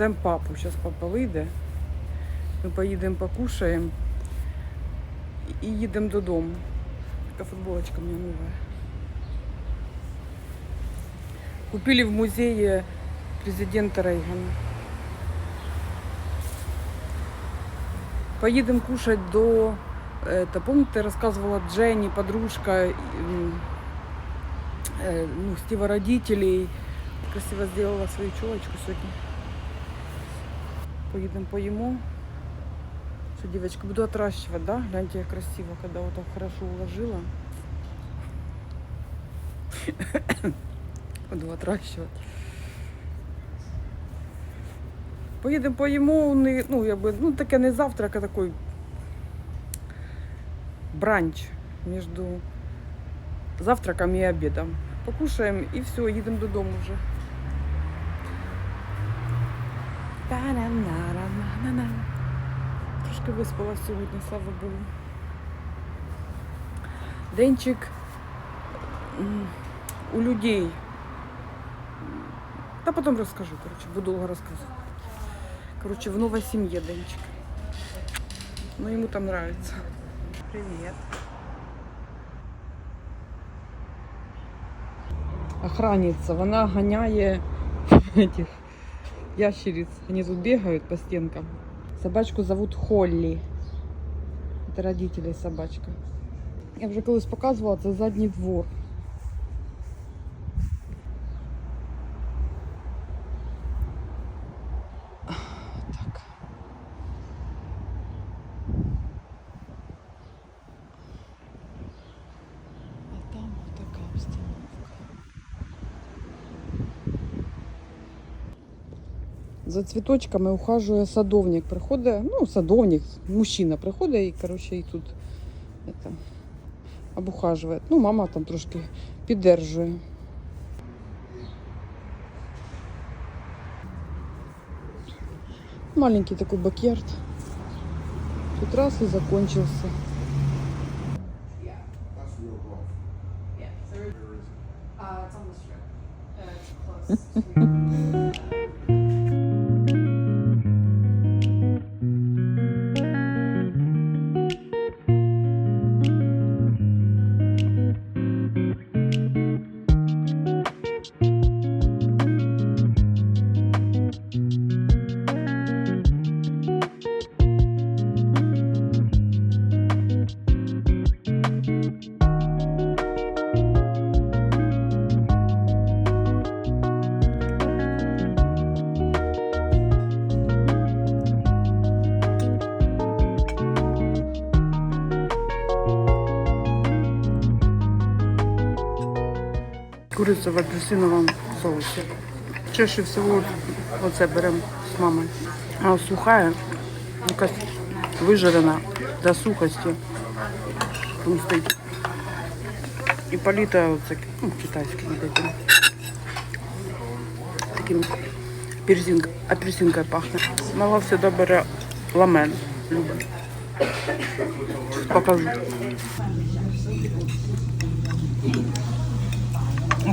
ждемо папу. Зараз папа вийде. Ми поїдемо покушаємо і їдемо додому. Така футболочка у мене нова. Купили в музее президента Рейгана. Поедем кушать до... Это, помните, рассказывала Дженни, подружка, м, э, ну, Стива родителей. Красиво сделала свою челочку сегодня. Поедем поему. Что, девочка, буду отращивать, да? Гляньте, я красиво, когда вот так хорошо уложила. Буду отращивать. Поїдемо поїмо, не- ну, якби, ну, таке не завтрак, а такий бранч між завтраком і обідом. Покушаємо і все, їдемо додому вже. Трошки виспалась сьогодні, слава Богу. Денчик у людей. Та потім розкажу, коротше, буду довго розказувати. Короче, в новой семье Денчик. Но ему там нравится. Привет. Охранница, вона гоняє этих ящериц. Они тут бегают по стенкам. Собачку зовут Холли. Это родителей собачка. Я вже колись показувала, це задній двор. Так. А там вот такая обстановка. За цвіточками ухажує садовник. Приходить, ну, садовник, мужчина приходить і, коротше, і тут это, обухажує. Ну, мама там трошки піддержує. Маленький такой бакьярд. Тут раз и закончился. Uh, Куриця в апельсиновому соусі. Чаще всього оце беремо з мамою. А сухая, якась вижарена до сухості. Там стоїть. І політа оце, ну, китайським вот этим. Таким перзинк, апельсинкою пахне. Мала всегда бере ламен. Любить. Покажу.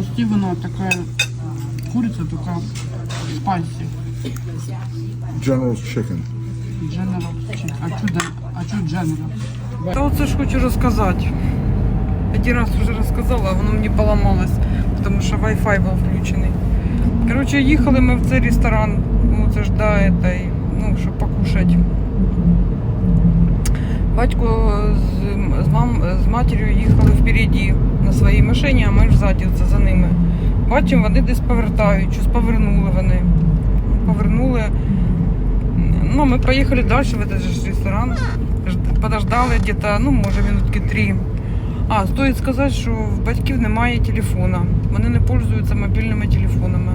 Стивена такая курица, только спайси. General's chicken. General chicken. А что, а что General? Та оце ж хочу розказати. Один раз вже розказала, а воно мені поламалось, тому що Wi-Fi був включений. Коротше, їхали ми в цей ресторан, ну це ж да, это, ну, щоб покушати. Батько з, з, мам, з матір'ю їхали впереді на своїй машині, а ми ж ззаді за ними. Бачимо, вони десь повертають, щось повернули вони. Повернули. Ну, ми поїхали далі в этот же ресторан. Жд- Подождали где-то, ну, може, минутки три. А, стоїть сказати, що в батьків немає телефона. Вони не пользуються мобільними телефонами.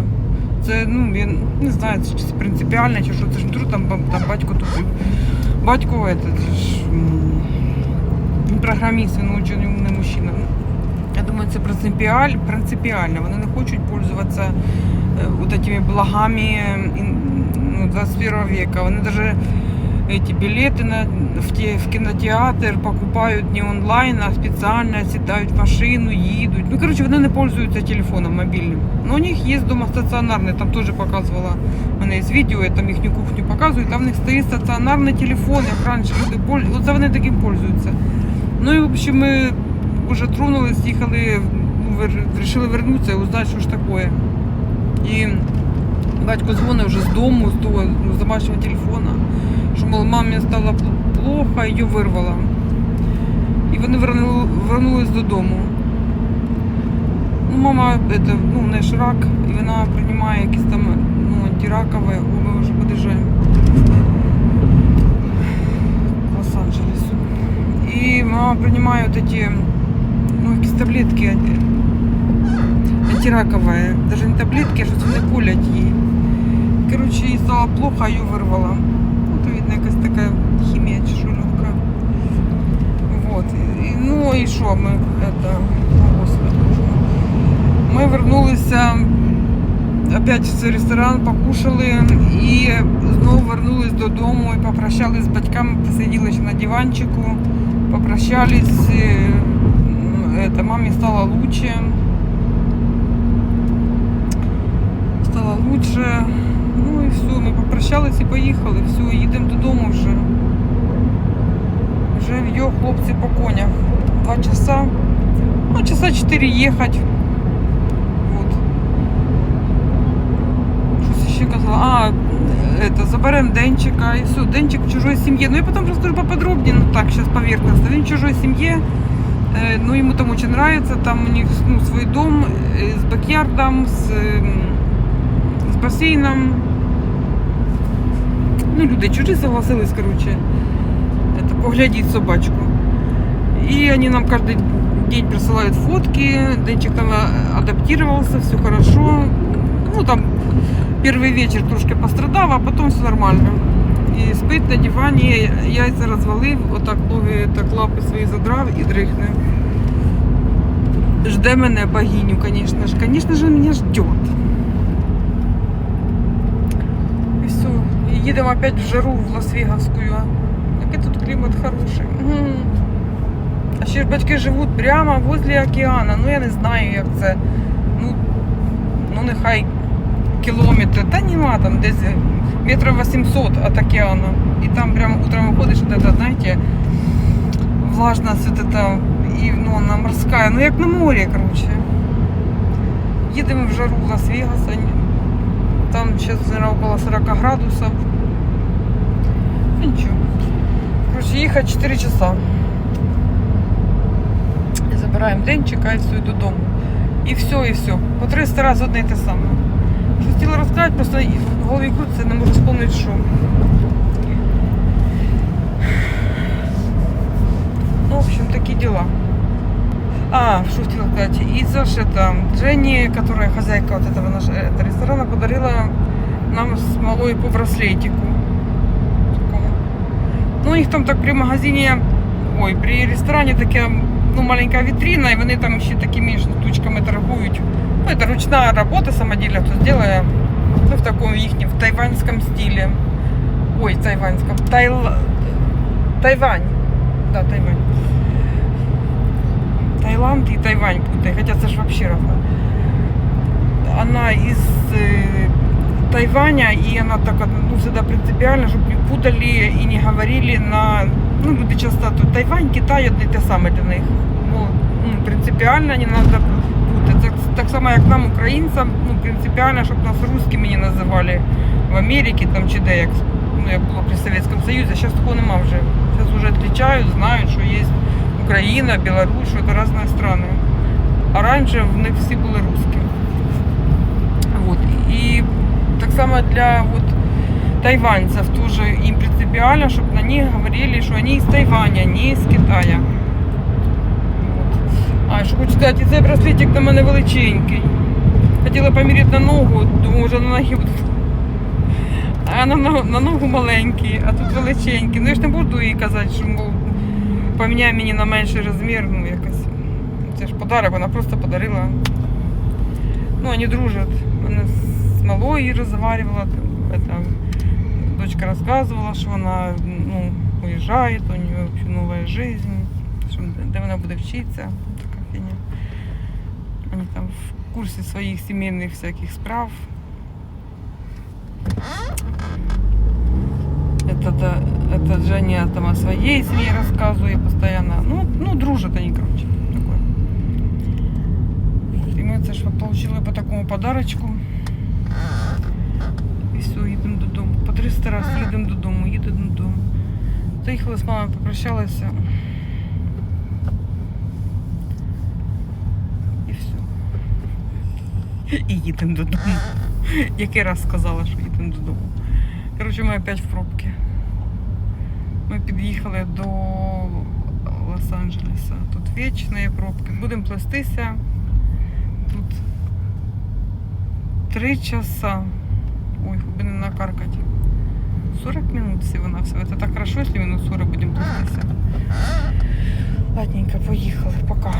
Це, ну, я не знаю, це принципіально, чи що це ж тру, там, там батько тупий. Батько этот, він програміст, він дуже умний мужчина. Я думаю, це принципіаль, принципіально. Вони не хочуть пользуватися е, вот этими благами ну, 21 века. Вони навіть эти билеты на, в, те, в кинотеатр, покупают не онлайн, а специально сідают в машину, їдуть. Ну, короче, вони не пользуються телефоном мобільним. Но у них є дома стаціонарний, там теж показувала у мене є відео, я там їхню кухню показую, там в них стоїть стаціонарний телефон, як раніше люди пользуються. Оце вони таким пользуються. Ну і в общем, ми вже тронулись, їхали, ну, вирішили вернутися і узнати, що ж таке. І батько дзвонив вже з дому, з того ну, з домашнього телефона, мол, мамі стало пл- плохо, її вирвало. І вони вернули, вернулись додому. Ну, мама, это, ну, в неї ж рак, і вона приймає якісь там ну, антиракове, о, ми вже під'їжджаємо к Лос-Анджелесу. І мама приймає от эти, ну, якісь таблетки анти- антираковые. Даже не таблетки, а щось вони колять їй. Коротше, їй стало плохо, а її вирвало. Що ми, это, Господи, Ми вернулися опять в ресторан, покушали і знову вернулись додому і попрощались з батьками, посиділи на диванчику, попрощались. е, Это, мамі стало лучше. Стало лучше. Ну і все, ми попрощались і поїхали. Все, їдемо додому вже. Вже в'йо хлопці по конях. Два часа. Ну, часа чотири їхати. Вот. Щось ще казала. А, это, заберемо Денчика і все. Денчик в чужой сім'ї. Ну я потім розкажу поподробнее, ну так, сейчас поверхностно. Він в чужой сім'ї. Э, Ну, ему там очень нравится, там у них ну, свой дом э, с бакьярдом, с, м, с бассейном. Ну, люди чужі согласились, короче, это, поглядеть собачку. И они нам каждый день присылают фотки, Денчик там э, адаптировался, все хорошо. Ну, там первый вечер трошки пострадав, а потом все нормально. І спить на дивані, яйця розвалив, отак ноги так лапи свої задрав і дрихне. Жде мене богиню, звісно ж. Звісно ж, мене ждет. І все. І їдемо опять в жару в Лас-Вегасську. Який тут клімат хороший. М. А ще ж батьки живуть прямо возле океану. Ну я не знаю, як це. Ну, ну нехай кілометр. Та нема там десь метров 800 от океана. И там прям утром выходишь, вот это, знаете, влажность вот это, и, ну, она морская, ну, як на море, короче. Їдемо в жару в Лас-Вегас, они- там сейчас, наверное, около 40 градусов. Ну, Ничего. Короче, їхати 4 часа. І забираємо денчика і все, і додому. І все, і все. По 300 разів одне і те саме. Що хотіла розказати, просто в голові крутиться, не можу вспомнити, що. Ну, в общем, такие дела. А, что хотела сказать. Из-за что это Дженни, которая хозяйка вот этого нашего этого ресторана, подарила нам с малой по браслетику. Такому. Ну, у них там так при магазине, ой, при ресторане таке, ну, маленька вітрина, і вони там ще такими штучками торгують. Ну, это ручная работа, самодельная, кто сделала, ну, в таком їхнем, в тайваньском стиле. Ой, тайваньском, Тайл... Тайвань. Да, Тайвань. Таиланд и Тайвань путай, хотя это же вообще равно. Она из э, Тайваня, и она так ну, всегда принципиально, чтобы не путали и не говорили на... Ну, люди часто Тайвань, Китай, одне те саме для них. Ну, ну, принципіально не треба путати. Так, так само, як нам, українцям, ну, принципіально, щоб нас русскими не називали в Америці там, чи де, як, ну, як було при Совєтському Союзі. Зараз такого нема вже. Зараз вже відлічають, знають, що є Україна, Білорусь, що це різні країни. А раніше в них всі були русські. Вот. І так само для вот, тайванцев тоже им принципиально, чтобы них говорили, что они из Тайваня, не из Китая. Вот. А, що хочу сказати, цей браслетик на мене величенький. Хотіла поміряти на ногу, думаю, вже на ноги буду. А на, на, на ногу маленький, а тут величенький. Ну я ж не буду їй казати, що мов, поміняй мені на менший розмір, ну якось. Це ж подарок, вона просто подарила. Ну, вони дружать. Вона з малою розмовляла, дочка Дочка рассказывала, что она ну, уезжает, у нее вообще новая жизнь, що де вона буде вчитися. Така фігня. Вони там в курсі своїх сімейних всяких справ. Этот, э, этот Женя там о своей семье рассказывает постоянно. Ну, ну дружат они, короче. Такое. И мы це ж от получили по такому подарочку. Їдемо додому, їдемо додому. Заїхали з мамою, попрощалися. І все. І їдемо додому. Який раз сказала, що їдемо додому. Коротше, ми опять в пробці. Ми під'їхали до Лос-Анджелеса. Тут вічні пробки. Будемо плестися. Тут три часа. Ой, бы не накаркать. 40 минут всего-навсего. Это так хорошо, если минут 40 будем плестися. Ладненько, поїхали. Пока.